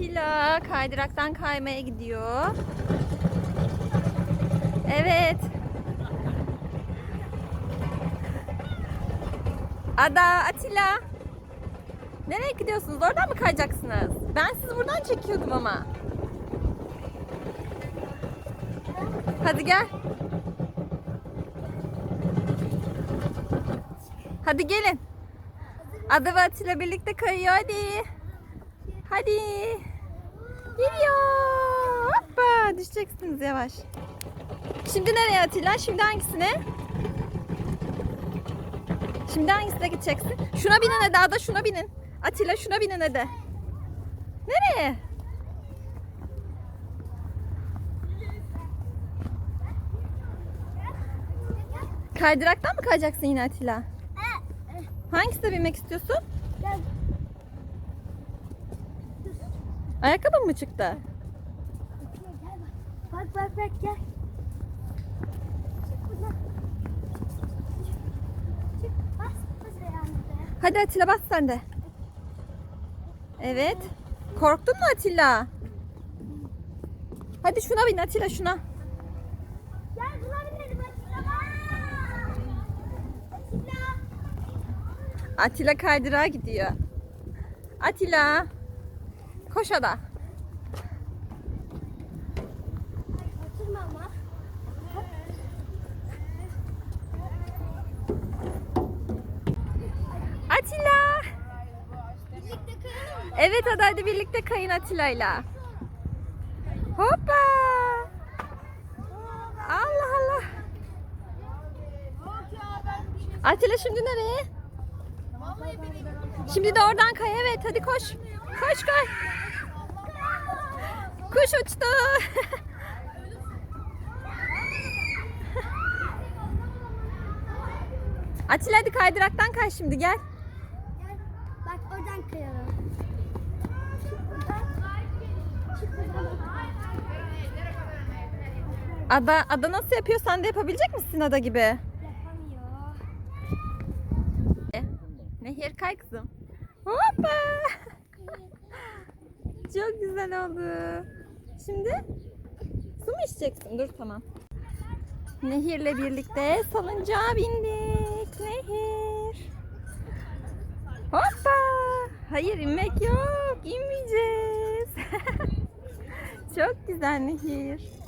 Atilla kaydıraktan kaymaya gidiyor. Evet. Ada, Atilla. Nereye gidiyorsunuz? Oradan mı kayacaksınız? Ben sizi buradan çekiyordum ama. Hadi gel. Hadi gelin. Ada ve Atilla birlikte kayıyor hadi. Hadi. Düşeceksiniz yavaş. Şimdi nereye Atilla? Şimdi hangisine? Şimdi hangisine gideceksin? Şuna binin hadi Ada şuna binin. Atilla şuna binin hadi. Nereye? Kaydıraktan mı kayacaksın yine Atilla? Hangisine binmek istiyorsun? Ayakkabın mı çıktı? Bak. Bak bak bak gel. Çık buradan. Çık. Bas. Bas ayağını Hadi Atilla bas sen de. Evet. Korktun mu Atilla? Hadi şuna bin Atilla şuna. Gel buna binelim Atilla. Atilla. Atilla kaydırağa gidiyor. Atilla. Koş ada. Oturma ama. Atilla. Evet hadi hadi birlikte kayın Atilla'yla. Hoppa. Allah Allah. Atilla şimdi nereye? Şimdi de oradan kay evet hadi koş. Koş koş. Kuş uçtu. Atilla hadi kaydıraktan kay şimdi. Gel. Bak oradan kayalım. Çık buradan. Çık buradan. Ada, ada nasıl yapıyor? Sen de yapabilecek misin ada gibi? Yapamıyor. Nehir kay kızım. Hoppa. Çok güzel oldu. Şimdi su mu içeceksin? Dur tamam. Nehir'le birlikte salıncağa bindik. Nehir. Hoppa. Hayır inmek yok. İnmeyeceğiz. Çok güzel Nehir.